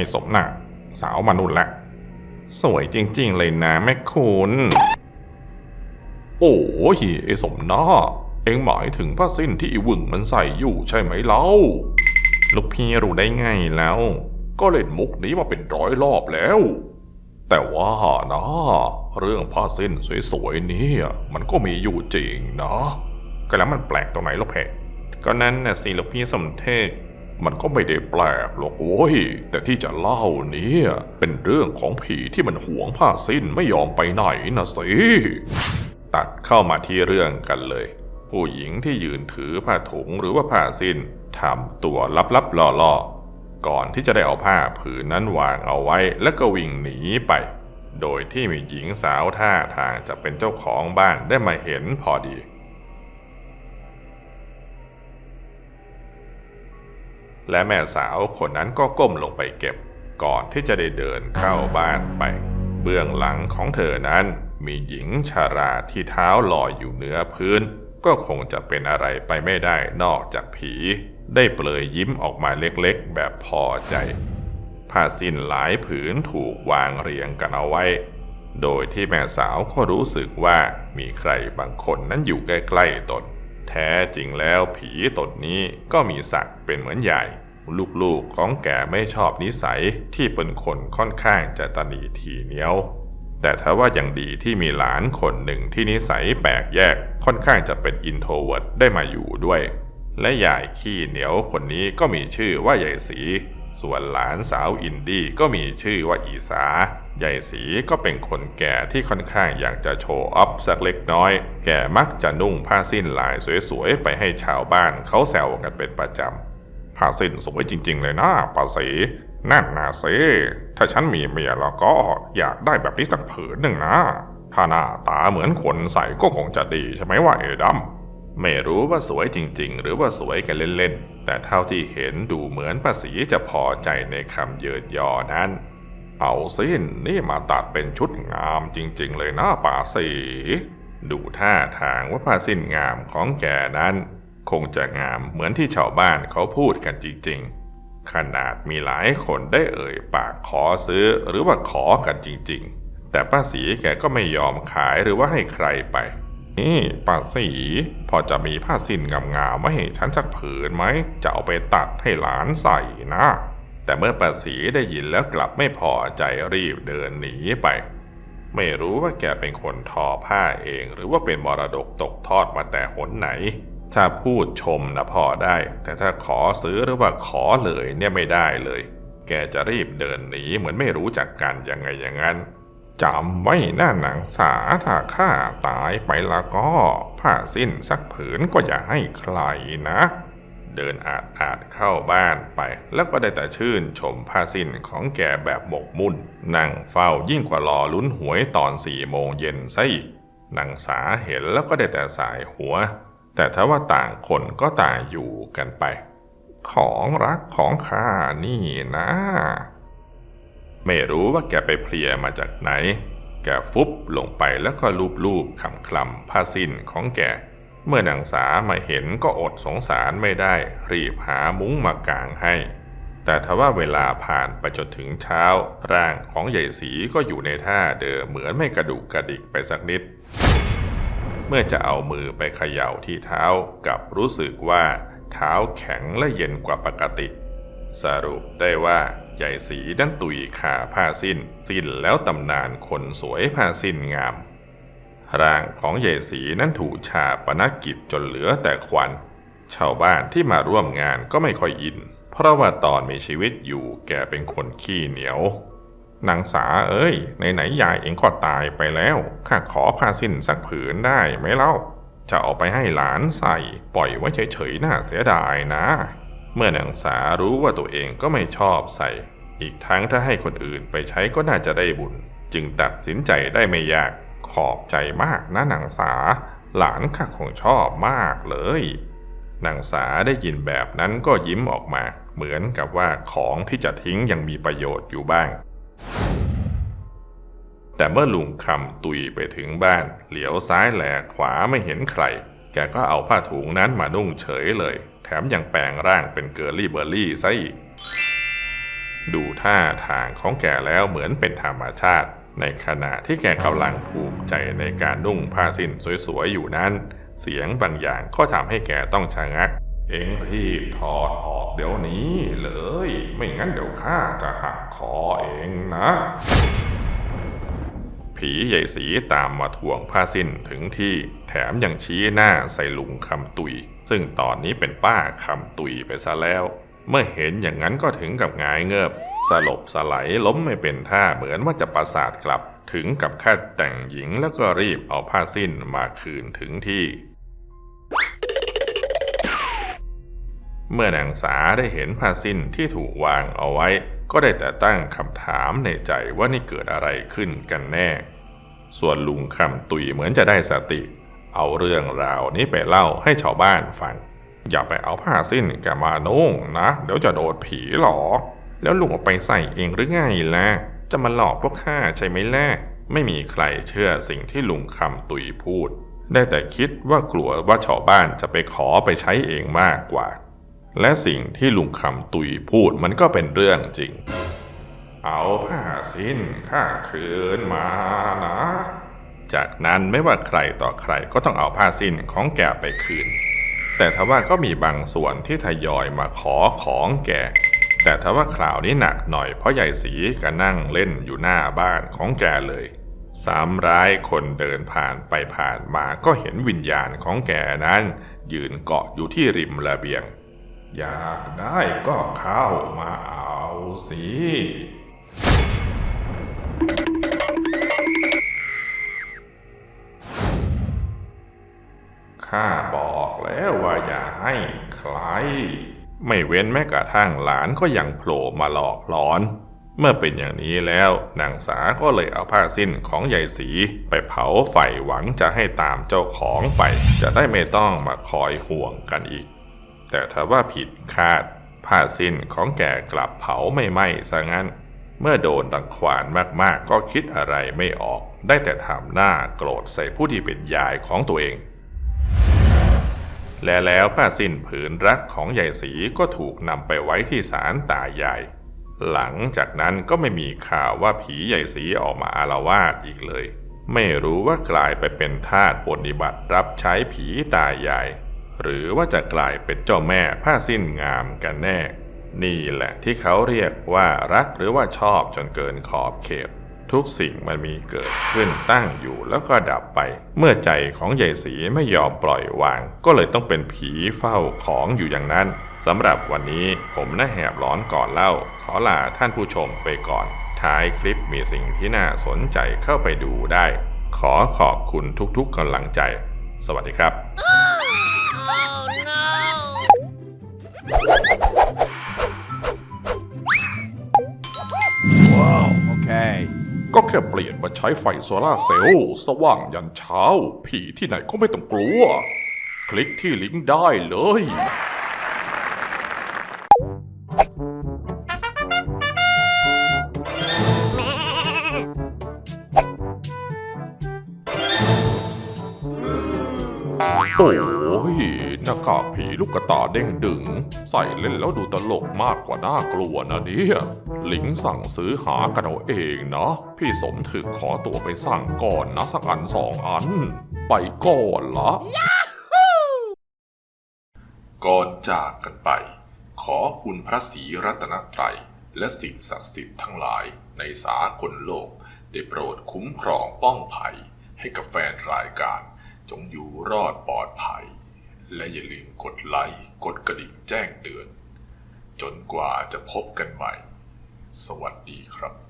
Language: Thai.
ให้สมหน้าสาวมนุษย์ละ สวยจริง ๆ เลยนะแม่คุณ โอ้ยไอ้สมหน้า เอ็งหมายถึงผ้าสิ้นที่อีวึงมันใส่อยู่ใช่ไหมเล่า ลูกพี่รู้ได้ไงแล้ว ก็เล่นมุกนี้มาเป็นร้อยรอบแล้ว แต่ว่านะเรื่องผ้าสิ้นสวยๆนี่มันก็มีอยู่จริงนะก็แล้วมันแปลกตรงไหนลูกเพจก็นั้นน่ะสิลูกพี่สมเทศ มันก็ไม่ได้แปลกหรอกโว้ย แต่ที่จะเล่าเนี่ยเป็นเรื่องของผีที่มันหวงผ้าสิ้นไม่ยอมไปไหนนะสิ ตัดเข้ามาที่เรื่องกันเลย ผู้หญิงที่ยืนถือผ้าถุงหรือว่าผ้าสิ้นทำตัวลับๆล่อๆ ก่อนที่จะได้เอาผ้าผืนนั้นวางเอาไว้แล้วก็วิ่งหนีไป โดยที่มีหญิงสาวท่าทางจะเป็นเจ้าของบ้านได้มาเห็นพอดี และแม่สาวคนนั้นก็ก้มลงไปเก็บ ก่อนที่จะได้เดินเข้าบ้านไป เบื้องหลังของเธอนั้นมีหญิงชาราที่เท้าลอยอยู่เหนือพื้น ก็คงจะเป็นอะไรไปไม่ได้นอกจากผี ได้เปลยยิ้มออกมาเล็กๆ แบบพอใจผ้าสิ้นหลายผืนถูกวางเรียงกันเอาไว้ โดยที่แม่สาวก็รู้สึกว่ามีใครบางคนนั้นอยู่ใกล้ๆตน แท้จริงแล้วผีตนนี้ก็มีศักดิ์เป็นเหมือนใหญ่ ลูกๆของแกไม่ชอบนิสัยที่เป็นคนค่อนข้างจะตนีทีเหนียว แต่ถ้าว่ายังดีที่มีหลานคนหนึ่งที่นิสัยแปลกแยกค่อนข้างจะเป็นอินโทรเวิร์ดได้มาอยู่ด้วย และยายขี้เหนียวคนนี้ก็มีชื่อว่ายายสี ส่วนหลานสาวอินดี้ก็มีชื่อว่าอีสายายสีก็เป็นคนแก่ที่ค่อนข้างอยากจะโชว์ออฟสักเล็กน้อย แกมักจะนุ่งผ้าสิ้นลายสวยๆ ไปให้ชาวบ้านเขาแซวกันเป็นประจำ ผ้าสิ้นสวยจริงๆเลยนะป้าสีนั่นนะสิถ้าฉันมีเมียแล้วก็อยากได้แบบนี้สักผืนหนึ่งนะ ถ้าหน้าตาเหมือนคนใส่ก็คงจะดีใช่ไหมว่าเอดัม ไม่รู้ว่าสวยจริง ๆ หรือว่าสวยกันเล่นๆ แต่เท่าที่เห็นดูเหมือนป้าสีจะพอใจในคำเยินยอนั้น เอาสิ้นนี่มาตัดเป็นชุดงามจริง ๆ เลยนะป่าสีดูท่าทางว่าผ้าสิ้นงามของแกนั้น คงจะงามเหมือนที่ชาวบ้านเขาพูดกันจริง ๆ ขนาดมีหลายคนได้เอ่ยปากขอซื้อหรือว่าขอกันจริง ๆ แต่ป้าสีแกก็ไม่ยอมขายหรือว่าให้ใครไป ป้าสีพอจะมีผ้าสิ้นงามๆไว้ให้ฉันสักผืนไหม จะเอาไปตัดให้หลานใส่นะ แต่เมื่อป้าสีได้ยินแล้วกลับไม่พอใจรีบเดินหนีไป ไม่รู้ว่าแกเป็นคนทอผ้าเอง หรือว่าเป็นมรดกตกทอดมาแต่หนไหน ถ้าพูดชมนะพอได้ แต่ถ้าขอซื้อหรือว่าขอเลยเนี่ยไม่ได้เลย แกจะรีบเดินหนีเหมือนไม่รู้จักกันยังไงอย่างนั้น จำไว้หน้าหนังสาถ้าข้าตายไปแล้วก็ผ้าสิ้นสักผืนก็อย่าให้ใครนะ เดินอาดอาดเข้าบ้านไป แล้วก็ได้แต่ชื่นชมผ้าสิ้นของแกแบบหมกมุ่น นั่งเฝ้ายิ่งกว่ารอลุ้นหวยตอนสี่โมงเย็นซะอีกนางสาเห็นแล้วก็ได้แต่สายหัว แต่ถ้าว่าต่างคนก็ต่างอยู่กันไป ของรักของข้านี่นะ ไม่รู้ว่าแกไปเพลียมาจากไหน แกฟุบลงไปแล้วก็ลูบๆคำคลำผ้าสิ้นของแก เมื่อนางสามาเห็นก็อดสงสารไม่ได้ รีบหามุ้งมากางให้ แต่ทว่าเวลาผ่านไปจนถึงเช้า ร่างของใหญ่สีก็อยู่ในท่าเดิมเหมือนไม่กระดุกกระดิกไปสักนิด เมื่อจะเอามือไปเขย่าที่เท้ากลับรู้สึกว่าเท้าแข็งและเย็นกว่าปกติ สรุปได้ว่า ใหญ่สีนั้นตุยขาผ้าสิ้น สิ้นแล้วตำนานคนสวยผ้าสิ้นงาม ร่างของใหญ่สีนั้นถูกชาปนกิจจนเหลือแต่ควัน ชาวบ้านที่มาร่วมงานก็ไม่ค่อยอิน เพราะว่าตอนมีชีวิตอยู่แกเป็นคนขี้เหนียวนางสาเอ้ยไหนๆยายเองก็ตายไปแล้วข้าขอผ้าสิ้นสักผืนได้ไหมเล่าจะเอาไปให้หลานใส่ปล่อยไว้เฉยๆน่าเสียดายนะ เมื่อนางสารู้ว่าตัวเองก็ไม่ชอบใส่ อีกทั้งถ้าให้คนอื่นไปใช้ก็น่าจะได้บุญ จึงตัดสินใจได้ไม่ยากขอบใจมากนะนางสา หลานข้าคงชอบมากเลยนางสาได้ยินแบบนั้นก็ยิ้มออกมา เหมือนกับว่าของที่จะทิ้งยังมีประโยชน์อยู่บ้าง แต่เมื่อลุงคำตุยไปถึงบ้าน เหลียวซ้ายแหลกขวาไม่เห็นใคร แกก็เอาผ้าถุงนั้นมานุ่งเฉยเลย มยังแปลงร่างเป็นเกอร์ลี่เบอร์รี่ซะอีก ดูท่าทางของแกแล้วเหมือนเป็นธรรมชาติ ในขณะที่แกกำลังภูมิใจในการนุ่งผ้าสิ้นสวยๆอยู่นั้น เสียงบางอย่างก็ทำให้แกต้องชะงัก เอ็งรีบถอดออกเดี๋ยวนี้เลย ไม่งั้นเดี๋ยวข้าจะหักคอเองนะผีใหญ่สีตามมาทวงผ้าสิ้นถึงที่แถมยังชี้หน้าใส่ลุงคำตุย ซึ่งตอนนี้เป็นป้าคำตุยไปซะแล้ว เมื่อเห็นอย่างนั้นก็ถึงกับงายเงิบ สลบสไลด์ล้มไม่เป็นท่าเหมือนว่าจะประสาทกลับ ถึงกับแค่แต่งหญิงแล้วก็รีบเอาผ้าสิ้นมาคืนถึงที่ เมื่อนางสาได้เห็นผ้าสิ้นที่ถูกวางเอาไว้ ก็ได้แต่ตั้งคำถามในใจว่านี่เกิดอะไรขึ้นกันแน่ ส่วนลุงคำตุยเหมือนจะได้สติ เอาเรื่องราวนี้ไปเล่าให้ชาวบ้านฟัง อย่าไปเอาผ้าสิ้นแกมานุ่งนะ เดี๋ยวจะโดนผีหลอกแล้วลุงเอาไปใส่เองหรือไงล่ะ จะมาหลอกพวกข้าใช่ไหมล่ะ ไม่มีใครเชื่อสิ่งที่ลุงคำตุยพูด ได้แต่คิดว่ากลัวว่าชาวบ้านจะไปขอไปใช้เองมากกว่า และสิ่งที่ลุงคำตุยพูดมันก็เป็นเรื่องจริง เอาผ้าสิ้นข้าคืนมานะ จากนั้นไม่ว่าใครต่อใครก็ต้องเอาผ้าสิ้นของแกไปคืน แต่ทว่าก็มีบางส่วนที่ทยอยมาขอของแก แต่ทว่าคราวนี้หนักหน่อยเพราะใหญ่สีก็นั่งเล่นอยู่หน้าบ้านของแกเลยสามร้ายคนเดินผ่านไปผ่านมาก็เห็นวิญญาณของแกนั้น ยืนเกาะอยู่ที่ริมระเบียง อยากได้ก็เข้ามาเอาสิ ไม่เว้นแม้กระทั่งหลานก็ยังโผล่มาหลอกหลอน เมื่อเป็นอย่างนี้แล้วนางสาก็เลยเอาผ้าสิ้นของยายสีไปเผาไฟหวังจะให้ตามเจ้าของไป จะได้ไม่ต้องมาคอยห่วงกันอีก แต่ถ้าว่าผิดคาดผ้าสิ้นของแกกลับเผาไม่ไหม้ซะงั้น เมื่อโดนรังควานมากๆ ก็คิดอะไรไม่ออก ได้แต่ทำหน้าโกรธใส่ผู้ที่เป็นยายของตัวเอง และแล้วผ้าสิ้นผืนรักของยายสีก็ถูกนำไปไว้ที่ศาลตายาย หลังจากนั้นก็ไม่มีข่าวว่าผียายสีออกมาอารวาสอีกเลย ไม่รู้ว่ากลายไปเป็นทาสปฏิบัติรับใช้ผีตายาย หรือว่าจะกลายเป็นเจ้าแม่ผ้าสิ้นงามกันแน่ นี่แหละที่เขาเรียกว่ารักหรือว่าชอบจนเกินขอบเขต ทุกสิ่งมันมีเกิดขึ้นตั้งอยู่แล้วก็ดับไป เมื่อใจของยายสีไม่ยอมปล่อยวาง ก็เลยต้องเป็นผีเฝ้าของอยู่อย่างนั้นสำหรับวันนี้ผมน่าแหบร้อนก่อนเล่า ขอลาท่านผู้ชมไปก่อน ท้ายคลิปมีสิ่งที่น่าสนใจเข้าไปดูได้ ขอขอบคุณทุกๆกำลังใจ สวัสดีครับ Oh no! แค่เปลี่ยนมาใช้ไฟโซลาร์เซลล์สว่างยันเช้า ผีที่ไหนก็ไม่ต้องกลัว คลิกที่ลิงก์ได้เลยโอ้ยหน้ากากผีลูกกระตาเด้งดึง ใส่เล่นแล้วดูตลกมากกว่าน่ากลัวนะเนี่ย หลิงสั่งซื้อหากันเอาเองนะ พี่สมถึกขอตัวไปสั่งก่อนนะสักอันสองอัน ไปก่อนละก่อนจากกันไป ขอคุณพระศรีรัตนตรัย และสิ่งศักดิ์สิทธิ์ทั้งหลายในสากลโลก ได้โปรดคุ้มครองป้องภัย ให้กับแฟนรายการ จงอยู่รอดปลอดภัย และอย่าลืมกดไลค์กดกระดิ่งแจ้งเตือน จนกว่าจะพบกันใหม่ สวัสดีครับ